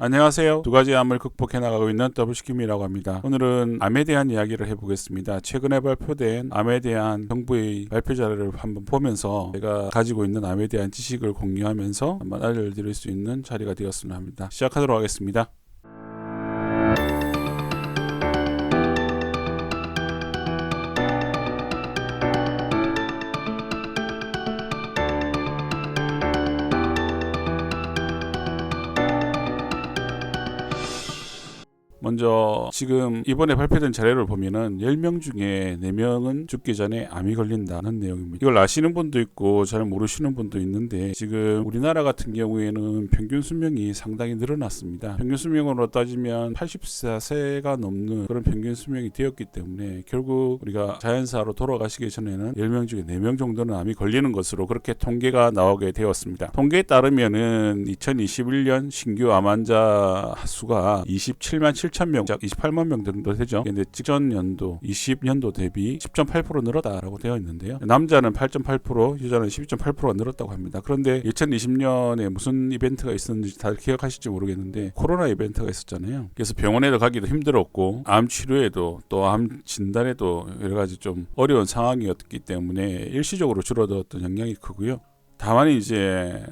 안녕하세요. 두 가지 암을 극복해 나가고 있는 더블시킴이라고 합니다. 오늘은 암에 대한 이야기를 해보겠습니다. 최근에 발표된 암에 대한 정부의 발표 자료를 한번 보면서 제가 가지고 있는 암에 대한 지식을 공유하면서 한번 알려드릴 수 있는 자리가 되었으면 합니다. 시작하도록 하겠습니다. 먼저 지금 이번에 발표된 자료를 보면은 10명 중에 4명은 죽기 전에 암이 걸린다는 내용입니다. 이걸 아시는 분도 있고 잘 모르시는 분도 있는데 지금 우리나라 같은 경우에는 평균 수명이 상당히 늘어났습니다. 평균 수명으로 따지면 84세가 넘는 그런 평균 수명이 되었기 때문에 결국 우리가 자연사로 돌아가시기 전에는 10명 중에 4명 정도는 암이 걸리는 것으로 그렇게 통계가 나오게 되었습니다. 통계에 따르면은 2021년 신규 암 환자 수가 27만 7천 명, 약 28만 명 정도 되죠. 근데 직전 연도 20년도 대비 10.8% 늘었다라고 되어 있는데요. 남자는 8.8%, 여자는 12.8%가 늘었다고 합니다. 그런데 2020년에 무슨 이벤트가 있었는지 다들 기억하실지 모르겠는데 코로나 이벤트가 있었잖아요. 그래서 병원에도 가기도 힘들었고 암 치료에도 또 암 진단에도 여러 가지 좀 어려운 상황이었기 때문에 일시적으로 줄어들었던 영향이 크고요. 다만 이제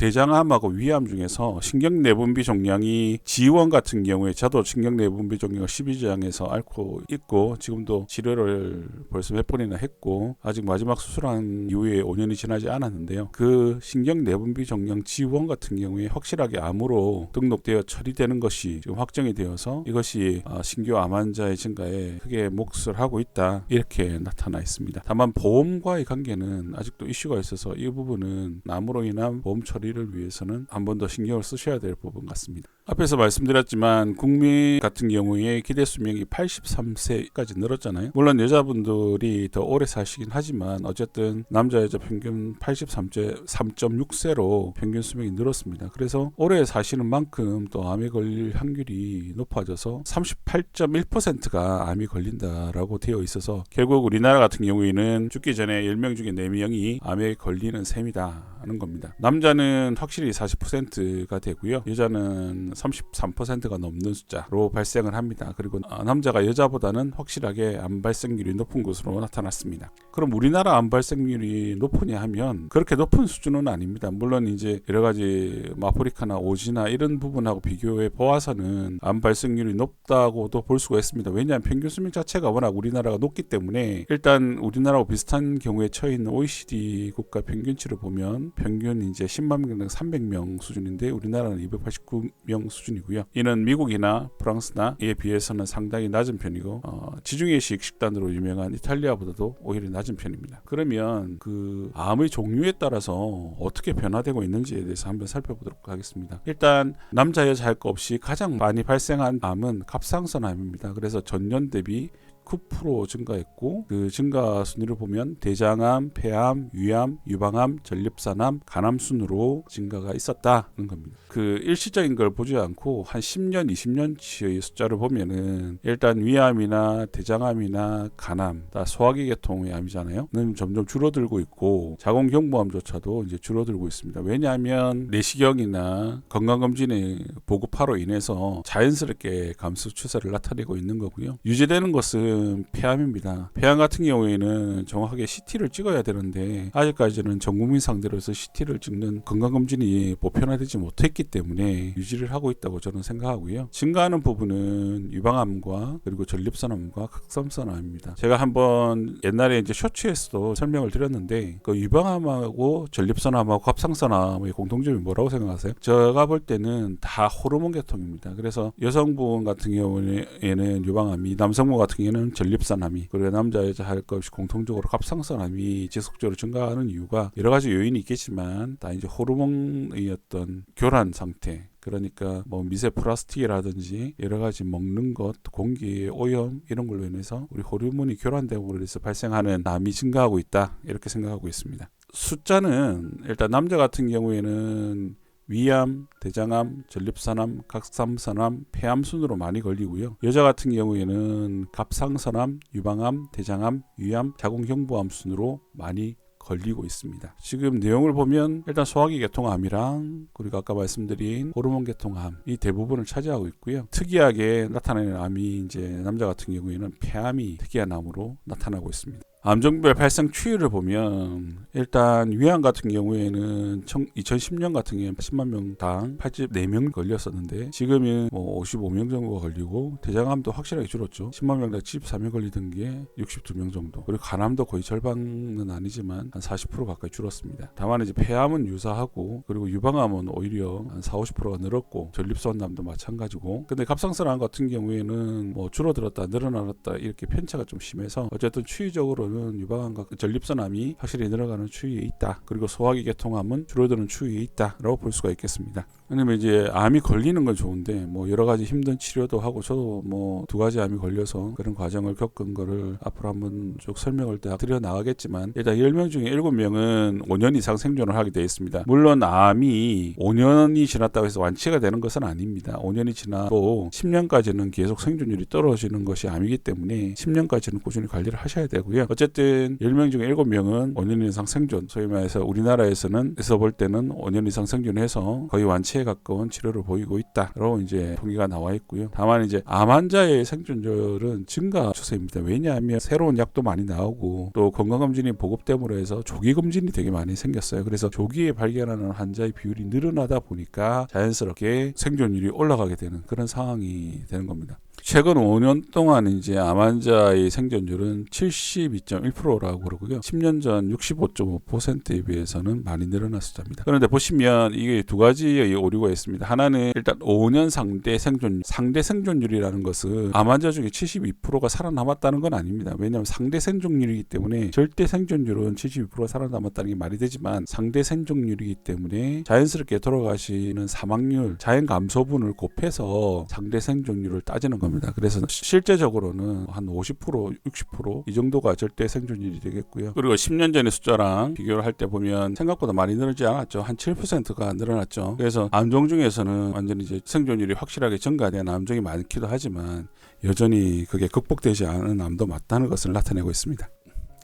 대장암하고 위암 중에서 신경내분비 종양이 지원 같은 경우에 저도 신경내분비 종양을 12장에서 앓고 있고 지금도 치료를 벌써 몇 번이나 했고 아직 마지막 수술한 이후에 5년이 지나지 않았는데요. 그 신경내분비 종양 지원 같은 경우에 확실하게 암으로 등록되어 처리되는 것이 지금 확정이 되어서 이것이 아, 신규 암 환자의 증가에 크게 몫을 하고 있다 이렇게 나타나 있습니다. 다만 보험과의 관계는 아직도 이슈가 있어서 이 부분은 암으로 인한 보험 처리 관리를 위해서는 한 번 더 신경을 쓰셔야 될 부분 같습니다. 앞에서 말씀드렸지만 국민 같은 경우에 기대 수명이 83세까지 늘었잖아요. 물론 여자분들이 더 오래 사시긴 하지만 어쨌든 남자 여자 평균 83.6세로 평균 수명이 늘었습니다. 그래서 오래 사시는 만큼 또 암에 걸릴 확률이 높아져서 38.1%가 암이 걸린다라고 되어 있어서 결국 우리나라 같은 경우에는 죽기 전에 10명 중에 4명이 암에 걸리는 셈이다 하는 겁니다. 남자는 확실히 40%가 되고요. 여자는 33%가 넘는 숫자로 발생을 합니다. 그리고 아, 남자가 여자보다는 확실하게 암 발생률이 높은 것으로 나타났습니다. 그럼 우리나라 암 발생률이 높으냐 하면 그렇게 높은 수준은 아닙니다. 물론 이제 여러 가지 뭐 아프리카나 오지나 이런 부분하고 비교해 보아서는 암 발생률이 높다고도 볼 수가 있습니다. 왜냐하면 평균 수명 자체가 워낙 우리나라가 높기 때문에 일단 우리나라와 비슷한 경우에 처해 있는 OECD 국가 평균치를 보면 평균 이제 10만 명당 300명 수준인데 우리나라는 289명 수준이고요. 이는 미국이나 프랑스나에 비해서는 상당히 낮은 편이고 어, 지중해식 식단으로 유명한 이탈리아보다도 오히려 낮은 편입니다. 그러면 그 암의 종류에 따라서 어떻게 변화되고 있는지에 대해서 한번 살펴보도록 하겠습니다. 일단 남자 여자 할 거 없이 가장 많이 발생한 암은 갑상선 암입니다. 그래서 전년 대비 9% 증가했고 그 증가 순위를 보면 대장암, 폐암, 위암, 유방암, 전립선암, 간암 순으로 증가가 있었다는 겁니다. 그 일시적인 걸 보지 않고 한 10년, 20년치의 숫자를 보면은 일단 위암이나 대장암이나 간암, 다 소화기 계통의 암이잖아요.는 점점 줄어들고 있고 자궁 경부암조차도 이제 줄어들고 있습니다. 왜냐하면 내시경이나 건강검진의 보급화로 인해서 자연스럽게 감소 추세를 나타내고 있는 거고요. 유지되는 것은 폐암입니다. 폐암 같은 경우에는 정확하게 CT를 찍어야 되는데 아직까지는 전 국민 상대로 해서 CT를 찍는 건강검진이 보편화되지 못했기 때문에 유지를 하고 있다고 저는 생각하고요. 증가하는 부분은 유방암과 그리고 전립선암과 각성선암입니다. 제가 한번 옛날에 이제 쇼츠에서도 설명을 드렸는데 그 유방암하고 전립선암하고 갑상선암의 공통점이 뭐라고 생각하세요? 제가 볼 때는 다 호르몬 계통입니다. 그래서 여성분 같은 경우에는 유방암이 남성분 같은 경우에는 전립선암이 그리고 남자 여자 할 것 없이 공통적으로 갑상선암이 지속적으로 증가하는 이유가 여러 가지 요인이 있겠지만 다 이제 호르몬의 어떤 교란 상태 그러니까 뭐 미세 플라스틱이라든지 여러 가지 먹는 것, 공기의 오염 이런 걸로 인해서 우리 호르몬이 교란됨으로 해서 발생하는 암이 증가하고 있다 이렇게 생각하고 있습니다. 숫자는 일단 남자 같은 경우에는 위암, 대장암, 전립선암, 각삼선암, 폐암 순으로 많이 걸리고요. 여자 같은 경우에는 갑상선암, 유방암, 대장암, 위암, 자궁경부암 순으로 많이 걸리고 있습니다. 지금 내용을 보면 일단 소화기 계통암이랑 그리고 아까 말씀드린 호르몬 계통암 이 대부분을 차지하고 있고요. 특이하게 나타나는 암이 이제 남자 같은 경우에는 폐암이 특이한 암으로 나타나고 있습니다. 암종별 발생 추이를 보면 일단 위암 같은 경우에는 2010년 같은 경우에 10만 명당 84명 걸렸었는데 지금은 뭐 55명 정도가 걸리고 대장암도 확실하게 줄었죠. 10만 명당 74명 걸리던 게 62명 정도. 그리고 간암도 거의 절반은 아니지만 한 40% 가까이 줄었습니다. 다만 이제 폐암은 유사하고 그리고 유방암은 오히려 한 4, 50%가 늘었고 전립선암도 마찬가지고 근데 갑상선암 같은 경우에는 뭐 줄어들었다 늘어났다 이렇게 편차가 좀 심해서 어쨌든 추이적으로 는 유방암과 그 전립선암이 확실히 늘어가는 추이에 있다. 그리고 소화기 계통암은 줄어드는 추이에 있다라고 볼 수가 있겠습니다. 왜냐면 이제 암이 걸리는 건 좋은데 뭐 여러 가지 힘든 치료도 하고 저도 뭐 두 가지 암이 걸려서 그런 과정을 겪은 거를 앞으로 한번 쭉 설명을 다 드려 나가겠지만 일단 10명 중에 7명은 5년 이상 생존을 하게 되어 있습니다. 물론 암이 5년이 지났다고 해서 완치가 되는 것은 아닙니다. 5년이 지나도 10년까지는 계속 생존율이 떨어지는 것이 암이기 때문에 10년까지는 꾸준히 관리를 하셔야 되고요. 어쨌든 10명 중에 7명은 5년 이상 생존, 소위 말해서 우리나라에서는 에서 볼 때는 5년 이상 생존해서 거의 완치에 가까운 치료를 보이고 있다라고 이제 통계가 나와 있고요. 다만 이제 암 환자의 생존율은 증가 추세입니다. 왜냐하면 새로운 약도 많이 나오고 또 건강검진이 보급됨으로 해서 조기 검진이 되게 많이 생겼어요. 그래서 조기에 발견하는 환자의 비율이 늘어나다 보니까 자연스럽게 생존율이 올라가게 되는 그런 상황이 되는 겁니다. 최근 5년 동안 이제 암 환자의 생존율은 72.1%라고 그러고요. 10년 전 65.5%에 비해서는 많이 늘어났습니다. 그런데 보시면 이게 두 가지의 오류가 있습니다. 하나는 일단 5년 상대 생존 상대 생존율이라는 것은 암 환자 중에 72%가 살아남았다는 건 아닙니다. 왜냐하면 상대 생존율이기 때문에 절대 생존율은 72%가 살아남았다는 게 말이 되지만 상대 생존율이기 때문에 자연스럽게 돌아가시는 사망률, 자연 감소분을 곱해서 상대 생존율을 따지는 겁니다. 그래서 실제적으로는 한 50%, 60%이 정도가 절대 생존율이 되겠고요. 그리고 10년 전의 숫자랑 비교를 할 때 보면 생각보다 많이 늘지 않았죠. 한 7%가 늘어났죠. 그래서 암종 중에서는 완전히 이제 생존율이 확실하게 증가된 암종이 많기도 하지만 여전히 그게 극복되지 않은 암도 맞다는 것을 나타내고 있습니다.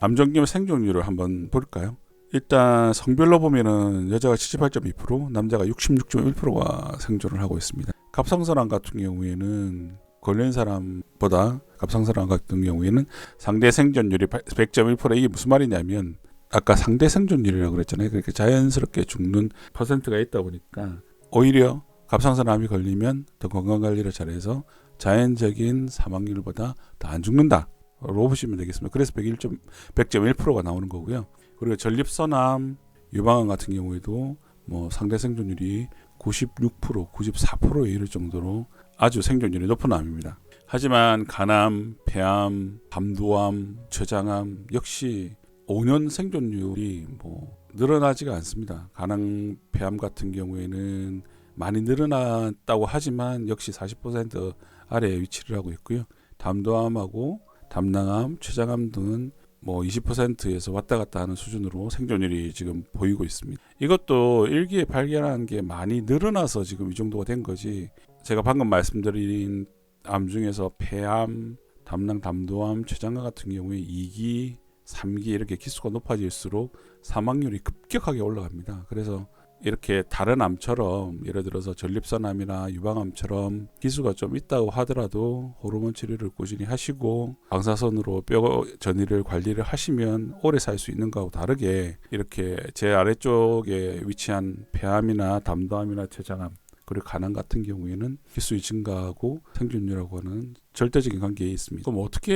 암종균 생존율을 한번 볼까요? 일단 성별로 보면은 여자가 78.2%, 남자가 66.1%가 생존을 하고 있습니다. 갑상선암 같은 경우에는 걸린 사람보다 갑상선암 같은 경우에는 상대 생존율이 100.1% 이게 무슨 말이냐면 아까 상대 생존율이라고 그랬잖아요. 그러니까 자연스럽게 죽는 퍼센트가 있다 보니까 오히려 갑상선암이 걸리면 더 건강 관리를 잘해서 자연적인 사망률보다 더 안 죽는다. 로 보시면 되겠습니다. 그래서 101점, 100.1%가 나오는 거고요. 그리고 전립선암, 유방암 같은 경우에도 뭐 상대 생존율이 96%, 94%에 이를 정도로 아주 생존율이 높은 암입니다. 하지만 간암, 폐암, 밤도암, 췌장암 역시 5년 생존율이 뭐 늘어나지가 않습니다. 간암, 폐암 같은 경우에는 많이 늘어났다고 하지만 역시 40% 아래에 위치를 하고 있고요. 담도암하고 담낭암, 췌장암 등은 뭐 20%에서 왔다 갔다 하는 수준으로 생존율이 지금 보이고 있습니다. 이것도 일기에 발견한 게 많이 늘어나서 지금 이 정도가 된 거지. 제가 방금 말씀드린 암 중에서 폐암, 담낭, 담도암, 췌장암 같은 경우에 2기, 3기 이렇게 기수가 높아질수록 사망률이 급격하게 올라갑니다. 그래서 이렇게 다른 암처럼 예를 들어서 전립선암이나 유방암처럼 기수가 좀 있다고 하더라도 호르몬 치료를 꾸준히 하시고 방사선으로 뼈 전이를 관리를 하시면 오래 살 수 있는 거하고 다르게 이렇게 제 아래쪽에 위치한 폐암이나 담도암이나 췌장암 그리고 간암 같은 경우에는 기수이 증가하고 생존율하고 는 절대적인 관계에 있습니다. 그럼 어떻게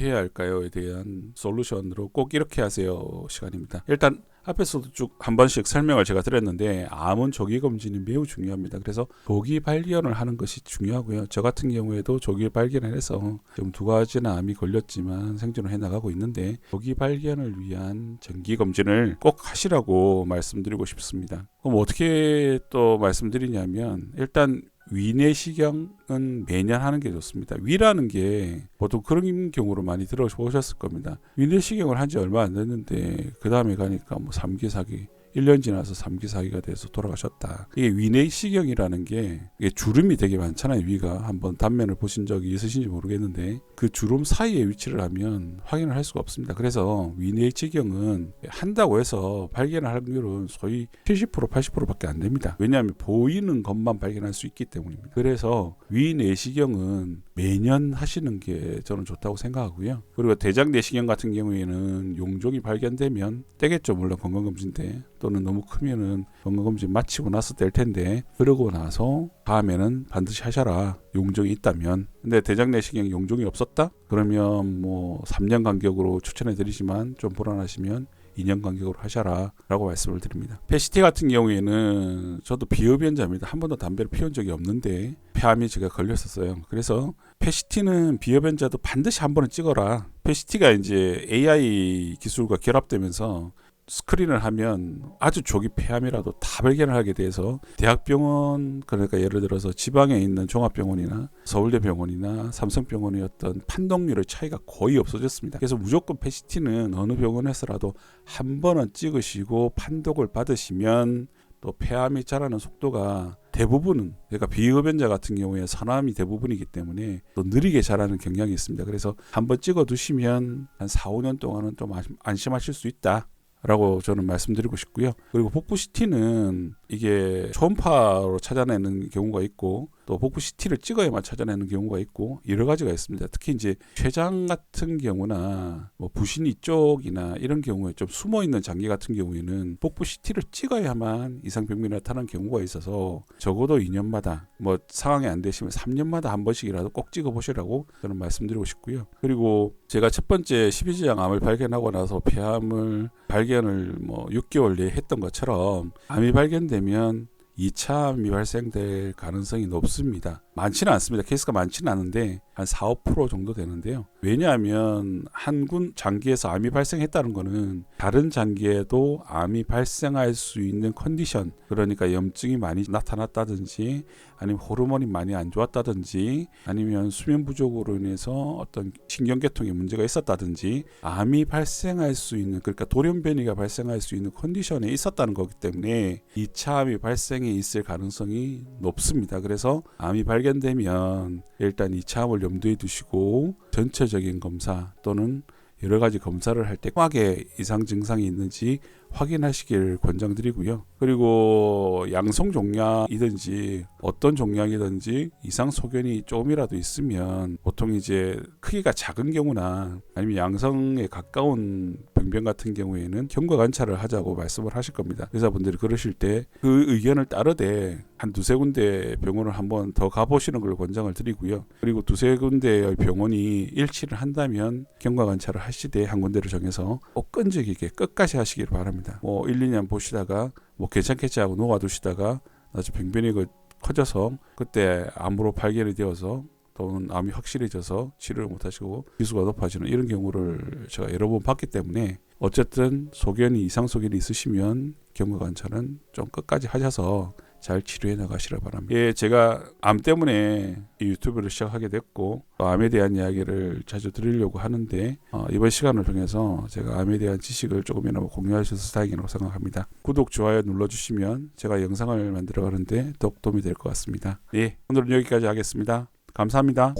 해야 할까요?에 대한 솔루션으로 꼭 이렇게 하세요 시간입니다. 일단 앞에서도 쭉 한 번씩 설명을 제가 드렸는데 암은 조기 검진이 매우 중요합니다. 그래서 조기 발견을 하는 것이 중요하고요. 저 같은 경우에도 조기 발견을 해서 지금 두 가지나 암이 걸렸지만 생존을 해 나가고 있는데 조기 발견을 위한 정기 검진을 꼭 하시라고 말씀드리고 싶습니다. 그럼 어떻게 또 말씀드리냐면 일단 위내시경은 매년 하는 게 좋습니다. 위라는 게 보통 그런 경우로 많이 들어보셨을 겁니다. 위내시경을 한 지 얼마 안 됐는데 그 다음에 가니까 뭐 3기, 4기 1년 지나서 3기 4기가 돼서 돌아가셨다. 이게 위내 시경이라는 게 이게 주름이 되게 많잖아요. 위가 한번 단면을 보신 적이 있으신지 모르겠는데 그 주름 사이에 위치를 하면 확인을 할 수가 없습니다. 그래서 위내 시경은 한다고 해서 발견할 확률은 소위 70% 80%밖에 안 됩니다. 왜냐하면 보이는 것만 발견할 수 있기 때문입니다. 그래서 위내시경은 매년 하시는 게 저는 좋다고 생각하고요. 그리고 대장 내시경 같은 경우에는 용종이 발견되면 떼겠죠. 물론 건강검진 때 또는 너무 크면은 건강검진 마치고 나서 뗄 텐데 그러고 나서 다음에는 반드시 하셔라. 용종이 있다면. 근데 대장 내시경 용종이 없었다? 그러면 뭐 3년 간격으로 추천해 드리지만 좀 불안하시면 2년 간격으로 하셔라 라고 말씀을 드립니다. 페시티 같은 경우에는 저도 비흡연자입니다. 한 번도 담배를 피운 적이 없는데 폐암이 제가 걸렸었어요. 그래서 페시티는 비흡연자도 반드시 한 번은 찍어라. 페시티가 이제 AI 기술과 결합되면서 스크린을 하면 아주 조기 폐암이라도 다 발견을 하게 돼서 대학병원 그러니까 예를 들어서 지방에 있는 종합병원이나 서울대 병원이나 삼성병원의 어떤 판독률의 차이가 거의 없어졌습니다. 그래서 무조건 페시티는 어느 병원에서라도 한 번은 찍으시고 판독을 받으시면 또 폐암이 자라는 속도가 대부분은 그러니까 비흡연자 같은 경우에 산암이 대부분이기 때문에 또 느리게 자라는 경향이 있습니다. 그래서 한번 찍어 두시면 한 4, 5년 동안은 좀 안심하실 수 있다. 라고 저는 말씀드리고 싶고요. 그리고 복부 CT는 이게 초음파로 찾아내는 경우가 있고 또 복부 CT를 찍어야만 찾아내는 경우가 있고 여러 가지가 있습니다. 특히 이제 췌장 같은 경우나 뭐 부신 이쪽이나 이런 경우에 좀 숨어 있는 장기 같은 경우에는 복부 CT를 찍어야만 이상 병변이 나타나는 경우가 있어서 적어도 2년마다 뭐 상황이 안 되시면 3년마다 한 번씩이라도 꼭 찍어 보시라고 저는 말씀드리고 싶고요. 그리고 제가 첫 번째 십이지장 암을 발견하고 나서 폐암을 발견을 뭐 6개월 내에 했던 것처럼 암이 발견되면 2차 암이 발생될 가능성이 높습니다. 많지는 않습니다. 케이스가 많지는 않은데 한 4, 5% 정도 되는데요. 왜냐하면 한군 장기에서 암이 발생했다는 거는 다른 장기에도 암이 발생할 수 있는 컨디션 그러니까 염증이 많이 나타났다든지 아니면 호르몬이 많이 안 좋았다든지 아니면 수면 부족으로 인해서 어떤 신경계통에 문제가 있었다든지 암이 발생할 수 있는 그러니까 돌연변이가 발생할 수 있는 컨디션에 있었다는 거기 때문에 2차 암이 발생이 있을 가능성이 높습니다. 그래서 암이 발견되면 일단 2차 암을 염두에 두시고 전체적인 검사 또는 여러 가지 검사를 할때 꽉하게 이상 증상이 있는지 확인하시길 권장드리고요. 그리고 양성 종양이든지 어떤 종양이든지 이상 소견이 조금이라도 있으면 보통 이제 크기가 작은 경우나 아니면 양성에 가까운 병변 같은 경우에는 경과 관찰을 하자고 말씀을 하실 겁니다. 의사분들이 그러실 때 그 의견을 따르되 한 두세 군데 병원을 한번 더 가보시는 걸 권장을 드리고요. 그리고 두세 군데의 병원이 일치를 한다면 경과 관찰을 하시되 한 군데를 정해서 꼭 끈적이게 끝까지 하시길 바랍니다. 뭐 1, 2년 보시다가 뭐 괜찮겠지 하고 놓아두시다가 나중에 병변이 그 커져서 그때 암으로 발견이 되어서 또는 암이 확실해져서 치료를 못하시고 기수가 높아지는 이런 경우를 제가 여러 번 봤기 때문에 어쨌든 소견이 이상 소견이 있으시면 경과 관찰은 좀 끝까지 하셔서 잘 치료해 나가시라 바랍니다. 예, 제가 암 때문에 이 유튜브를 시작하게 됐고 또 암에 대한 이야기를 자주 드리려고 하는데 어, 이번 시간을 통해서 제가 암에 대한 지식을 조금이나마 공유하셔서 다행이라고 생각합니다. 구독, 좋아요 눌러주시면 제가 영상을 만들어 가는데 더욱 도움이 될 것 같습니다. 예, 오늘은 여기까지 하겠습니다. 감사합니다.